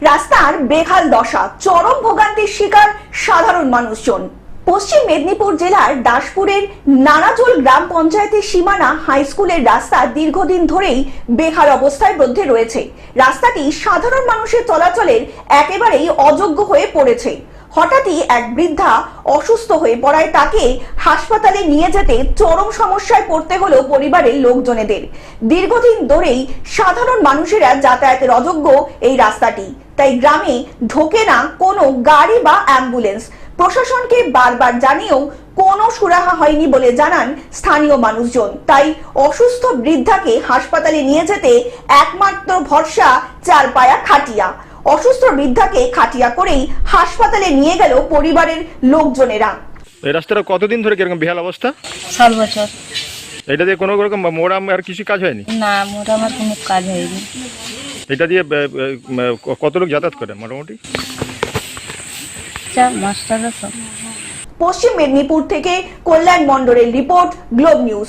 রাস্তার বেহাল দশা, চরম ভোগান্তির শিকার সাধারণ মানুষজন। পশ্চিম মেদিনীপুর জেলার দাসপুরের নানাজোল গ্রাম পঞ্চায়েতের সীমানা হাই স্কুলের রাস্তা দীর্ঘদিন ধরেই বেহাল অবস্থায় মধ্যে রয়েছে। রাস্তাটি সাধারণ মানুষের চলাচলের একেবারেই অযোগ্য হয়ে পড়েছে। হঠাৎই এক বৃদ্ধা অসুস্থ হয়ে পড়ায় তাকে হাসপাতালে নিয়ে যেতে চরম সমস্যায় পড়তে হলো পরিবারের লোকজনেদের। দীর্ঘদিন ধরেই সাধারণ মানুষেরা যাতায়াতের অযোগ্য এই রাস্তাটি। তাই গ্রামে ঢোকে না কোনো গাড়ি বা অ্যাম্বুলেন্স। প্রশাসনকে বারবার জানিয়েও কোনো সুরাহা হয়নি বলে জানান স্থানীয় মানুষজন। তাই অসুস্থ বৃদ্ধাকে হাসপাতালে নিয়ে যেতে একমাত্র ভরসা চারপায়া খাটিয়া। অসুস্থ বৃদ্ধাকে খাটিয়া করেই হাসপাতালে নিয়ে গেল পরিবারের লোকজনেরা। এই রাস্তাটা কতদিন ধরে কীরকম বেহাল অবস্থা? সাত বছর। এটা দিয়ে কোনো রকম মোরাম আর কিছু কাজ হয়নি? না মোটা আমার কোনো কাজ হয়নি। এটা দিয়ে কত লোক যাতায়াত করে মোটামুটি? পশ্চিম মেদিনীপুর থেকে কল্যাণ মণ্ডলের রিপোর্ট গ্লোব নিউজ।